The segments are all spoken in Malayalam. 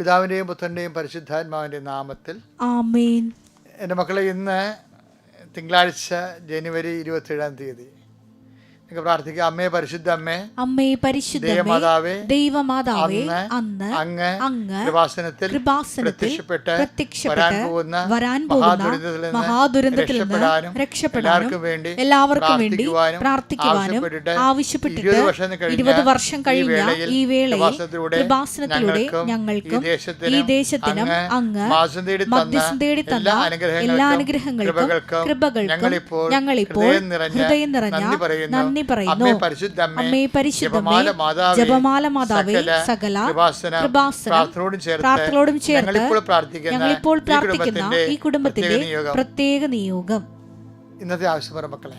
പിതാവിന്റെയും പുത്രന്റെയും പരിശുദ്ധാത്മാവിന്റെയും നാമത്തിൽ എന്റെ മക്കളെ ഇന്ന് തിങ്കളാഴ്ച ജനുവരി ഇരുപത്തേഴാം തീയതി നിങ്ങൾക്ക് പ്രാർത്ഥിക്കുക അമ്മേ പരിശുദ്ധ അമ്മേ അമ്മേ പരിശുദ്ധമേ ദൈവമാതാവേ, ദൈവമാതാവേ അന്ന് അങ്ങ് അങ്ങ് കൃപാസനത്തിൽ പ്രത്യക്ഷപ്പെട്ട് വരാൻ പോകുന്ന വരാൻ പോകുന്ന മഹാദുരന്തത്തിൽ നിന്ന് രക്ഷപ്പെടാനും വേണ്ടി എല്ലാവർക്കും വേണ്ടി പ്രാർത്ഥിക്കുവാനും ആവശ്യപ്പെട്ടിട്ട് ഇരുപത് വർഷം കഴിഞ്ഞ ഈ വേളയിൽ കൃപാസനത്തിലൂടെ ഞങ്ങൾക്കും ഈ ദേശത്തിനും അങ്ങ് മധ്യസ്ഥം തേടി തന്ന എല്ലാ അനുഗ്രഹങ്ങൾക്കും കൃപകൾക്കും ഞങ്ങളിപ്പോൾ ഹൃദയം നിറഞ്ഞ നന്ദി. നന്ദി പറയുന്നു അമ്മേ പരിശുദ്ധ അമ്മേ, അമ്മേ പരിശുദ്ധമേ ജപമാല മാതാവേ, സകല പ്രാർത്ഥനോടും പ്രാർത്ഥനയോടും ചേർത്ത് ഞങ്ങൾ ഇപ്പോൾ ഞങ്ങളിപ്പോൾ പ്രാർത്ഥിക്കുന്ന ഈ കുടുംബത്തിന്റെ പ്രത്യേക നിയോഗം. ഇന്നത്തെ ആവശ്യം മക്കളെ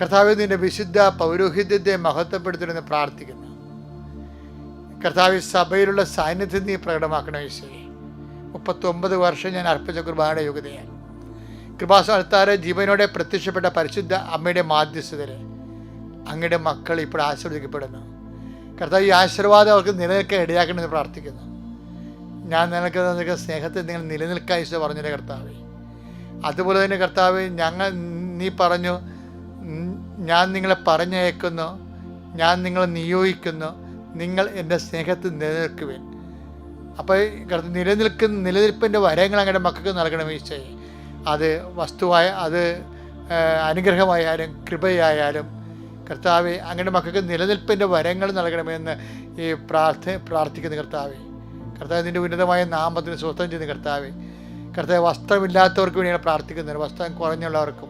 കർത്താവെ നിന്റെ വിശുദ്ധ പൗരോഹിത്യത്തെ മഹത്വപ്പെടുത്തണമെന്ന് പ്രാർത്ഥിക്കുന്നു. കർത്താവ് സഭയിലുള്ള സാന്നിധ്യം നീ പ്രകടമാക്കണം ഈശോയെ. മുപ്പത്തൊമ്പത് വർഷം ഞാൻ അർപ്പിച്ച കുർബാനയുടെ യോഗ്യതയാണ് കൃപാസ്ഥാനത്താറ് ജീവനോടെ പ്രത്യക്ഷപ്പെട്ട പരിശുദ്ധ അമ്മയുടെ മാധ്യസ്ഥതയിൽ അങ്ങയുടെ മക്കൾ ഇപ്പോൾ ആശീർവദിക്കപ്പെടുന്നു. കർത്താവ് ഈ ആശീർവാദം അവർക്ക് നിലനിൽക്കാൻ ഇടയാക്കണമെന്ന് പ്രാർത്ഥിക്കുന്നു. ഞാൻ നിനക്ക് നിനക്ക് സ്നേഹത്തിൽ നിങ്ങൾ നിലനിൽക്കാൻ ഈശോ പറഞ്ഞില്ലേ കർത്താവേ? അതുപോലെ തന്നെ കർത്താവ് ഞങ്ങൾ നീ പറഞ്ഞു "ഉം, ഞാൻ നിങ്ങളെ പറഞ്ഞയക്കുന്നു. ഞാൻ നിങ്ങളെ നിയോഗിക്കുന്നു. നിങ്ങൾ എന്റെ സ്നേഹത്തിൽ നിലനിൽക്കുവേൻ. അപ്പോൾ നിലനിൽക്കുന്ന നിലനിൽപ്പിന്റെ വരങ്ങൾ അങ്ങയുടെ മക്കൾക്ക് നൽകണമെന്ന് ഈശോയെ. അത് വസ്തുവായ അത് അനുഗ്രഹമായാലും കൃപയായാലും കർത്താവെ അങ്ങയുടെ മക്കൾക്ക് നിലനിൽപ്പിന്റെ വരങ്ങൾ നൽകണമെന്ന് ഈ പ്രാർത്ഥ പ്രാർത്ഥിക്കുന്ന കർത്താവെ. കർത്താവ് നിന്റെ ഉന്നതമായ നാമത്തിന് സ്വസ്ഥം ചെയ്യുന്ന കർത്താവെ. കർത്താവ് വസ്ത്രമില്ലാത്തവർക്ക് വേണ്ടിയാണ് പ്രാർത്ഥിക്കുന്നത്. വസ്ത്രം കുറഞ്ഞുള്ളവർക്കും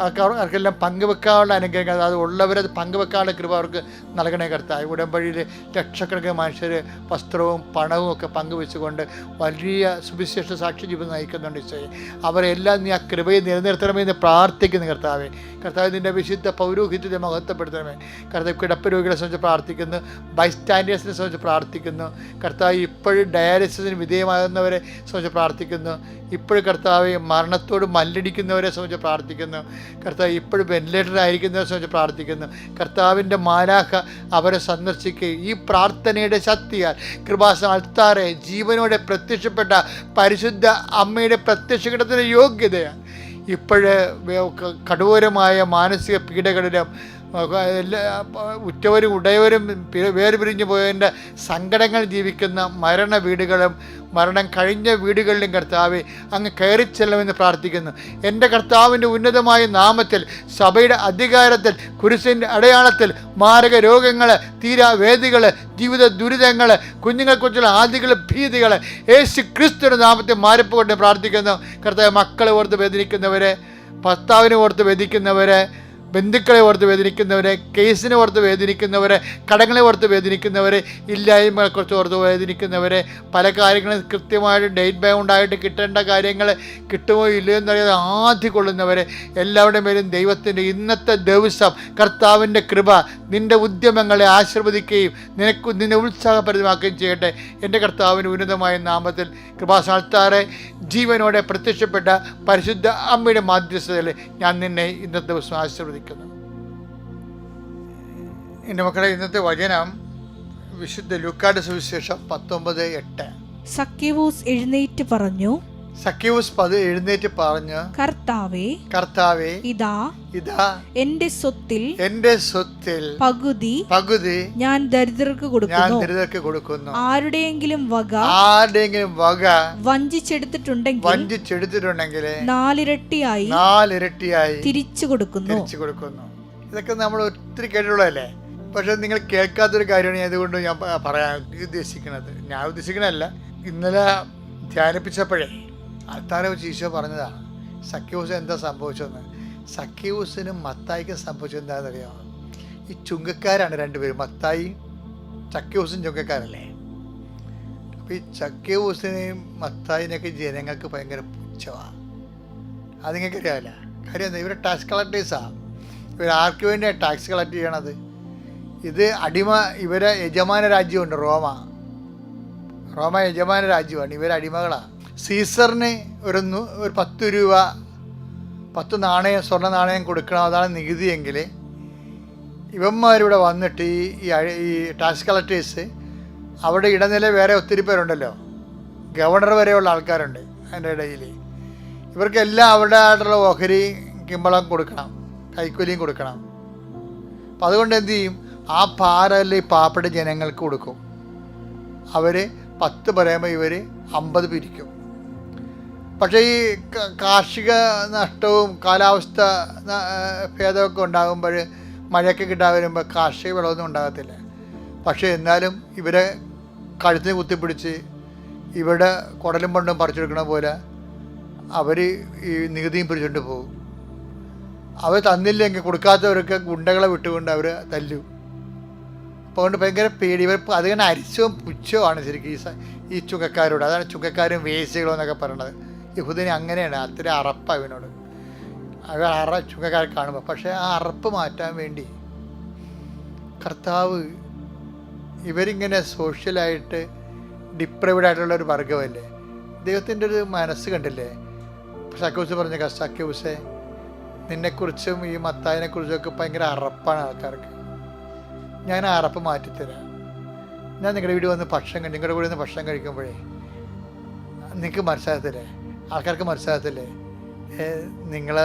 അവർക്കെല്ലാം പങ്കുവെക്കാനുള്ള അനുഗ്രഹങ്ങൾ അത് ഉള്ളവരത് പങ്കുവെക്കാനുള്ള കൃപ അവർക്ക് നൽകണേ കർത്താവ്. ഉടമ്പടിയിൽ ലക്ഷക്കണക്കിന് മനുഷ്യർ വസ്ത്രവും പണവും ഒക്കെ പങ്കുവെച്ചുകൊണ്ട് വലിയ സുവിശേഷ സാക്ഷി ജീവിതം നയിക്കുന്നുണ്ട് ഈശോയെ. അവരെല്ലാം നീ ആ കൃപയെ നിലനിർത്തണമെന്ന് പ്രാർത്ഥിക്കുന്നു കർത്താവേ. കർത്താവ് നിന്റെ വിശുദ്ധ പൗരോഹിത്യത്തെ മഹത്വപ്പെടുത്തണമേ. കർത്താവ് കിടപ്പ് രോഗികളെ സംബന്ധിച്ച് പ്രാർത്ഥിക്കുന്നു ബൈസ്റ്റാൻഡേഴ്സിനെ സംബന്ധിച്ച് പ്രാർത്ഥിക്കുന്നു. കർത്താവ് ഇപ്പോഴും ഡയാലിസിസിന് വിധേയമാകുന്നവരെ സംബന്ധിച്ച് പ്രാർത്ഥിക്കുന്നു. ഇപ്പോഴും കർത്താവ് മരണത്തോട് മല്ലടിക്കുന്നവരെ സംബന്ധിച്ച് പ്രാർത്ഥിക്കുന്നു. കർത്താവ് ഇപ്പോഴും വെന്റിലേറ്റർ ആയിരിക്കുന്ന സംബന്ധിച്ച് പ്രാർത്ഥിക്കുന്നു. കർത്താവിന്റെ മാലാഖ അവരെ സന്ദർശിക്കുകയും ഈ പ്രാർത്ഥനയുടെ ശക്തിയാൽ കൃപാസ അൾത്താറെ ജീവനോടെ പ്രത്യക്ഷപ്പെട്ട പരിശുദ്ധ അമ്മയുടെ പ്രത്യക്ഷഘടത്തിന് യോഗ്യതയാണ് ഇപ്പോഴ് കഠോരമായ മാനസിക പീഡകളിലും എല്ലാ ഉറ്റവരും ഉടയവരും പി- വേർപിരിഞ്ഞു പോയതിന്റെ സങ്കടങ്ങൾ ജീവിക്കുന്ന മരണ വീടുകളും മരണം കഴിഞ്ഞ വീടുകളിലും കർത്താവ് അങ്ങ് കയറി ചെല്ലണമെന്ന് പ്രാർത്ഥിക്കുന്നു. എന്റെ കർത്താവിന്റെ ഉന്നതമായ നാമത്തിൽ സഭയുടെ അധികാരത്തിൽ കുരിശിന്റെ അടയാളത്തിൽ മാരക രോഗങ്ങൾ തീരാവേദികൾ ജീവിത ദുരിതങ്ങൾ കുഞ്ഞുങ്ങളെക്കുറിച്ചുള്ള ആദികൾ ഭീതികൾ യേശു ക്രിസ്തുവിന്റെ നാമത്തിൽ മാറിപ്പോകൊണ്ട് പ്രാർത്ഥിക്കുന്നു. കർത്താവ് മക്കളെ ഓർത്ത് വേദനിക്കുന്നവരെ ഭർത്താവിനെ ഓർത്ത് വേദിക്കുന്നവരെ ബന്ധുക്കളെ ഓർത്ത് വേദനിക്കുന്നവരെ കേസിനെ ഓർത്ത് വേദനിക്കുന്നവരെ കടങ്ങളെ ഓർത്ത് വേദനിക്കുന്നവരെ ഇല്ലായ്മകളെക്കുറിച്ച് ഓർത്ത് വേദനിക്കുന്നവരെ പല കാര്യങ്ങളും കൃത്യമായിട്ട് ഡേറ്റ് ബൗണ്ടായിട്ട് കിട്ടേണ്ട കാര്യങ്ങൾ കിട്ടുമോ ഇല്ലയോ എന്നറിയാതെ ആദ്യ കൊള്ളുന്നവരെ എല്ലാവരുടെ മേലും ദൈവത്തിന്റെ ഇന്നത്തെ ദിവസം കർത്താവിന്റെ കൃപ നിന്റെ ഉദ്യമങ്ങളെ ആശീർവദിക്കുകയും നിനക്ക് നിന്നെ ഉത്സാഹപരിതമാക്കുകയും ചെയ്യട്ടെ. എന്റെ കർത്താവിന് ഉന്നതമായ നാമത്തിൽ കൃപാസാൽത്താറെ ജീവനോടെ പ്രത്യക്ഷപ്പെട്ട പരിശുദ്ധ അമ്മയുടെ മാധ്യസ്ഥതയിൽ ഞാൻ നിന്നെ ഇന്നത്തെ ദിവസം ആശീർവദിക്കുന്നു എന്റെ മക്കളെ ഇന്നത്തെ വചനം വിശുദ്ധ ലൂക്കാട് സുവിശേഷം പത്തൊമ്പത് എട്ട്. സക്കേവൂസ് എഴുന്നേറ്റ് പറഞ്ഞു സഖ്യൂസ് പത് എഴുന്നേറ്റ് പറഞ്ഞു കർത്താവേ കർത്താവേ ഇതാ ഇതാ എന്റെ സ്വത്തിൽ എന്റെ സ്വത്തിൽ പകുതി പകുതി ഞാൻ ദരിദ്രർക്ക് കൊടുക്കുന്നു. ഞാൻ ദരിദ്രർക്ക് കൊടുക്കുന്നു. ആരുടെയെങ്കിലും വക ആരുടെയെങ്കിലും വക വഞ്ചിച്ചെടുത്തിട്ടുണ്ടെങ്കിൽ വഞ്ചിച്ചെടുത്തിട്ടുണ്ടെങ്കിൽ നാലിരട്ടിയായി നാലിരട്ടിയായി തിരിച്ചു കൊടുക്കുന്നു. തിരിച്ചു കൊടുക്കുന്നു. ഇതൊക്കെ നമ്മൾ ഒത്തിരി കേട്ടിട്ടുള്ളതല്ലേ? പക്ഷെ നിങ്ങൾ കേൾക്കാത്തൊരു കാര്യമാണ് അതുകൊണ്ട് ഞാൻ പറയാ പറയാൻ ഉദ്ദേശിക്കുന്നത്. ഞാൻ ഉദ്ദേശിക്കണല്ല ഇന്നലെ ധ്യാനിപ്പിച്ചപ്പോഴേ ആൾക്കാരെ വെച്ച് ഈശോ പറഞ്ഞതാണ് സഖ്യൂസ് എന്താ സംഭവിച്ചതെന്ന്? സഖ്യൂസിനും മത്തായിക്കും സംഭവിച്ചത് എന്താണെന്നറിയാമോ ഈ ചുങ്കക്കാരാണ് രണ്ടുപേരും മത്തായി ചക്യൂസും ചുങ്കക്കാരല്ലേ? അപ്പോൾ ഈ ചക്യൂസിനെയും മത്തായിനെയൊക്കെ ജനങ്ങൾക്ക് ഭയങ്കര പുച്ഛമാണ് അത് നിങ്ങൾക്ക് അറിയാമല്ല? കാര്യം എന്താ ഇവർ ടാക്സ് കളക്ടേഴ്സാണ് ഇവർ ആർക്ക് വേണ്ടിയാണ് ടാക്സ് കളക്ട് ചെയ്യണത്? ഇത് അടിമ ഇവരെ യജമാന രാജ്യമുണ്ട് റോമ. റോമ യജമാന രാജ്യമാണ് ഇവർ അടിമകളാണ് സീസറിന് ഒരു ഒരു പത്ത് രൂപ പത്ത് നാണയം സ്വർണ നാണയം കൊടുക്കണം. അതാണ് നികുതിയെങ്കിൽ ഇവന്മാരിവിടെ വന്നിട്ട് ഈ ഈ ടാക്സ് കളക്ടേഴ്സ് അവിടെ ഇടനില വേറെ ഒത്തിരി പേരുണ്ടല്ലോ. ഗവർണർ വരെയുള്ള ആൾക്കാരുണ്ട് അതിന്റെ ഇടയിൽ ഇവർക്കെല്ലാം അവരുടെ ആയിട്ടുള്ള ഓഹരി കിമ്പളം കൊടുക്കണം കൈക്കൂലിയും കൊടുക്കണം. അപ്പം അതുകൊണ്ട് എന്ത് ചെയ്യും? ആ പാറയിൽ പാവപ്പെട്ട ജനങ്ങൾക്ക് കൊടുക്കും. അവർ പത്ത് പറയുമ്പോൾ ഇവർ അമ്പത് പിരിക്കും. പക്ഷേ ഈ കാർഷിക നഷ്ടവും കാലാവസ്ഥ ഭേദമൊക്കെ ഉണ്ടാകുമ്പോൾ മഴയൊക്കെ കിട്ടാൻ വരുമ്പോൾ കാർഷിക വിളവൊന്നും ഉണ്ടാകത്തില്ല. പക്ഷേ എന്നാലും ഇവരെ കഴുത്തിന് കുത്തിപ്പിടിച്ച് ഇവിടെ കുടലും പണ്ടും പറിച്ചെടുക്കണ പോലെ അവർ ഈ നികുതിയും പിടിച്ചുകൊണ്ട് പോകും. അവർ തന്നില്ലെങ്കിൽ കൊടുക്കാത്തവരൊക്കെ ഗുണ്ടകളെ വിട്ടുകൊണ്ട് അവർ തല്ലും. അപ്പോൾ അതുകൊണ്ട് ഭയങ്കര പേടി. ഇവർ അതിങ്ങനെ അരിച്ചവും പുച്ഛവുമാണ് ശരിക്കും ഈ ഈ ചുങ്കക്കാരോട്. അതാണ് ചുങ്കക്കാരും വേസ്റ്റുകളോ എന്നൊക്കെ പറയണത്. യഹൂദന് അങ്ങനെയാണ് അത്ര അറപ്പ് അവനോട് അവ അറ ചുങ്കക്കാരെ കാണുമ്പോൾ പക്ഷേ ആ അറപ്പ് മാറ്റാൻ വേണ്ടി കർത്താവ് ഇവരിങ്ങനെ സോഷ്യലായിട്ട് ഡിപ്രൈവഡ് ആയിട്ടുള്ള ഒരു വർഗമല്ലേ ദൈവത്തിന്റെ ഒരു മനസ്സ് കണ്ടില്ലേ? സക്യൂസ് പറഞ്ഞ സക്യൂസെ നിന്നെക്കുറിച്ചും ഈ മത്തായിനെക്കുറിച്ചൊക്കെ ഭയങ്കര അറപ്പാണ് ആൾക്കാർക്ക്. ഞാൻ ആ അറപ്പ് മാറ്റിത്തരാം. ഞാൻ നിങ്ങളുടെ വീട് വന്ന് ഭക്ഷണം നിങ്ങളുടെ കൂടെ വന്ന് ഭക്ഷണം കഴിക്കുമ്പോഴേ നിങ്ങൾക്ക് മനസ്സിലാകത്തില്ലേ? ആൾക്കാർക്ക് മനസ്സിലാകത്തില്ലേ? നിങ്ങൾ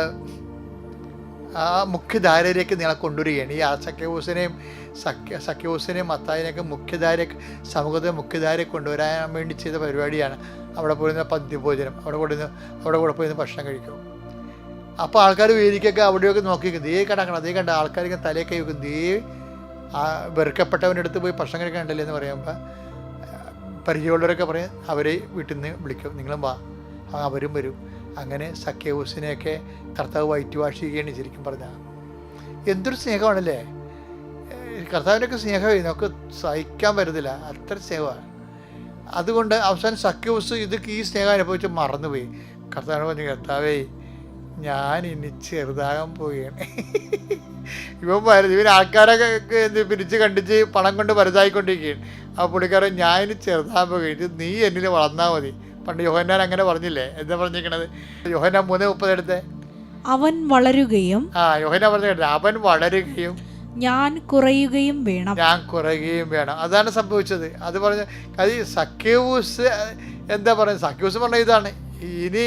ആ മുഖ്യധാരയിലേക്ക് നിങ്ങളെ കൊണ്ടുവരികയാണ്. ഈ ആ സഖ്യഹൂസിനെയും സഖ്യ സഖ്യഹൂസിനെയും മത്തായിനെയൊക്കെ മുഖ്യധാര സമൂഹത്തെ മുഖ്യധാരയെ കൊണ്ടുവരാൻ വേണ്ടി ചെയ്ത പരിപാടിയാണ്. അവിടെ പോയിരുന്ന പന്തിഭോജനം അവിടെ കൊടുന്ന് അവിടെ കൂടെ പോയിരുന്ന ഭക്ഷണം കഴിക്കും. അപ്പോൾ ആൾക്കാർ വേദിക്കൊക്കെ അവിടെയൊക്കെ നോക്കി നിൽക്കും. ദേ കടക്കണം അതേ കണ്ട ആൾക്കാർക്ക് തലയൊക്കെ വെക്കും ദേ ആ വെറുക്കപ്പെട്ടവന്റെ അടുത്ത് പോയി ഭക്ഷണം കഴിക്കാൻ ഉണ്ടല്ലേ എന്ന് പറയുമ്പോൾ പരിചയമുള്ളവരൊക്കെ പറയും അവരെ വീട്ടിൽ നിന്ന് വിളിക്കും. നിങ്ങളും വാ. അവരും വരും. അങ്ങനെ സഖ്യഹൂസിനെയൊക്കെ കർത്താവ് വൈറ്റ് വാഷ് ചെയ്യുകയാണ് ശരിക്കും പറഞ്ഞാൽ. എന്തൊരു സ്നേഹമാണല്ലേ? കർത്താവിനൊക്കെ സ്നേഹമായി. സ്നേഹമേ നമുക്ക് സഹിക്കാൻ പറ്റത്തില്ല. അത്ര സ്നേഹമാണ്. അതുകൊണ്ട് അവസാനം സഖ്യഹൂസ് ഇത് ഈ സ്നേഹം അനുഭവിച്ച് മറന്നുപോയി. കർത്താവിനെ പറഞ്ഞു കർത്താവേ ഞാൻ ഇനി ചെറുതാകാൻ പോവുകയാണ്. ഇവൻ വരുന്നു ഇവൻ ആൾക്കാരൊക്കെ എന്ത് പിരിച്ച് കണ്ടിച്ച് പണം കൊണ്ട് വലുതായിക്കൊണ്ടിരിക്കുകയാണ്. ആ പുള്ളിക്കാരൻ ഞാൻ ഇനി ചെറുതാകാൻ പോവുകയാണ്. നീ എന്നിൽ വളർന്നാൽ മതി. പണ്ട് യോഹന്നാൻ അങ്ങനെ പറഞ്ഞില്ലേ? എന്താ പറഞ്ഞിരിക്കണത്? യോഹന്നാൻ മൂന്ന് മുപ്പത് എടുത്ത്? അവൻ വളരുകയും ആ യോഹന പറഞ്ഞ അവൻ വളരുകയും ഞാൻ കുറയുകയും വേണം. ഞാൻ കുറയുകയും വേണം. അതാണ് സംഭവിച്ചത്. അത് പറഞ്ഞ അത് സഖ്യൂസ് എന്താ പറയുക സഖ്യൂസ് പറഞ്ഞ ഇതാണ്. ഇനി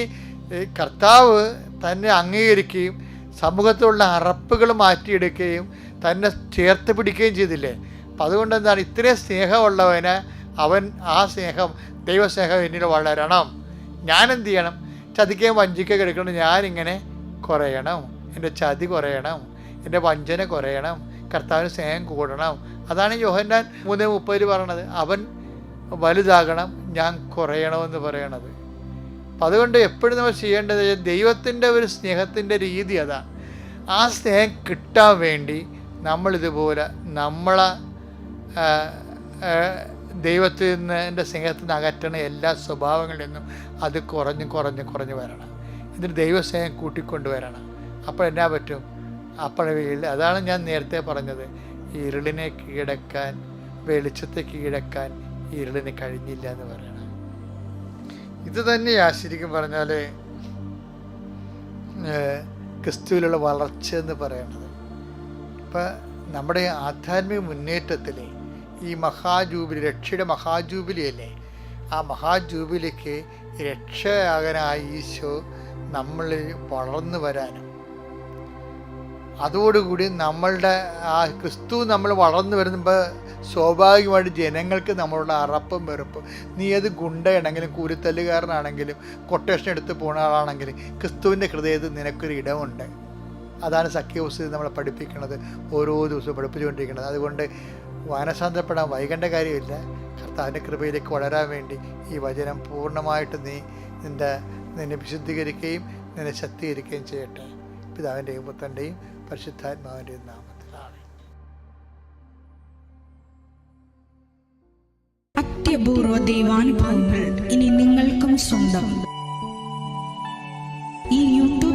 കർത്താവ് തന്നെ അംഗീകരിക്കുകയും സമൂഹത്തിലുള്ള അറപ്പുകൾ മാറ്റിയെടുക്കുകയും തന്നെ ചേർത്ത് പിടിക്കുകയും ചെയ്തില്ലേ? അപ്പം അതുകൊണ്ട് എന്താണ്? ഇത്രയും സ്നേഹമുള്ളവന് അവൻ ആ സ്നേഹം ദൈവസ്നേഹം എന്നിൽ വളരണം. ഞാൻ എന്ത് ചെയ്യണം? ചതിക്കുകയും വഞ്ചിക്കുകയും എടുക്കണം ഞാനിങ്ങനെ കുറയണം. എന്റെ ചതി കുറയണം. എന്റെ വഞ്ചന കുറയണം. കർത്താവിന് സ്നേഹം കൂടണം. അതാണ് യോഹന്നാൻ മൂന്ന് മുപ്പതിൽ പറയണത്. അവൻ വലുതാകണം ഞാൻ കുറയണമെന്ന് പറയണത്. അപ്പം അതുകൊണ്ട് എപ്പോഴും നമ്മൾ ചെയ്യേണ്ടത് ദൈവത്തിന്റെ ഒരു സ്നേഹത്തിന്റെ രീതി അതാണ് ആ സ്നേഹം കിട്ടാൻ വേണ്ടി നമ്മളിതുപോലെ നമ്മളെ ദൈവത്തിൽ നിന്ന് എന്റെ സ്നേഹത്തിൽ നിന്ന് അകറ്റണ എല്ലാ സ്വഭാവങ്ങളിൽ നിന്നും അത് കുറഞ്ഞ് കുറഞ്ഞ് കുറഞ്ഞ് വരണം. ഇതിന് ദൈവസ്നേഹം കൂട്ടിക്കൊണ്ടുവരണം അപ്പോൾ എന്നാ പറ്റും? അപ്പോഴിൽ അതാണ് ഞാൻ നേരത്തെ പറഞ്ഞത്. ഇരുളിനെ കീഴടക്കാൻ വെളിച്ചത്തെ കീഴടക്കാൻ ഇരുളിന് കഴിഞ്ഞില്ല എന്ന് പറയണം. ഇത് തന്നെയാ ശരിക്കും പറഞ്ഞാൽ ക്രിസ്തുവിലുള്ള വളർച്ച എന്ന് പറയണത്. ഇപ്പം നമ്മുടെ ആധ്യാത്മിക മുന്നേറ്റത്തിൽ ഈ മഹാജൂബിലി രക്ഷയുടെ മഹാജൂബിലി അല്ലേ ആ മഹാജൂബിലിക്ക് രക്ഷയാകനായ ഈശോ നമ്മളിൽ വളർന്നു വരാനും. അതോടുകൂടി നമ്മളുടെ ആ ക്രിസ്തു നമ്മൾ വളർന്നു വരുമ്പോൾ സ്വാഭാവികമായിട്ട് ജനങ്ങൾക്ക് നമ്മളുടെ അറപ്പും വെറുപ്പും. നീ അത് ഗുണ്ടയാണെങ്കിലും കൂലിത്തല്ലുകാരനാണെങ്കിലും കൊട്ടേഷൻ എടുത്ത് പോകുന്ന ആളാണെങ്കിലും ക്രിസ്തുവിന്റെ ഹൃദയത്തിൽ നിനക്കൊരു ഇടമുണ്ട്. അതാണ് സഖ്യവസ് നമ്മളെ പഠിപ്പിക്കുന്നത് ഓരോ ദിവസവും പഠിപ്പിച്ചുകൊണ്ടിരിക്കുന്നത്. അതുകൊണ്ട് വാനസാന്തരപ്പെടാൻ വൈകേണ്ട കാര്യമില്ല. കർത്താവിന്റെ കൃപയിലേക്ക് വളരാൻ വേണ്ടി ഈ വചനം പൂർണമായിട്ട് നീ നിന്റെ നിന്നെ വിശുദ്ധീകരിക്കുകയും നിന്നെ ശക്തീകരിക്കുകയും ചെയ്യട്ടെ. പിതാവിന്റെയും പുത്രന്റെയും പരിശുദ്ധാത്മാവിന്റെയും നാമത്തിലാണ് അത്യപൂർവ ദൈവാനുഭവങ്ങൾ ഇനി നിങ്ങൾക്കും സ്വന്തം.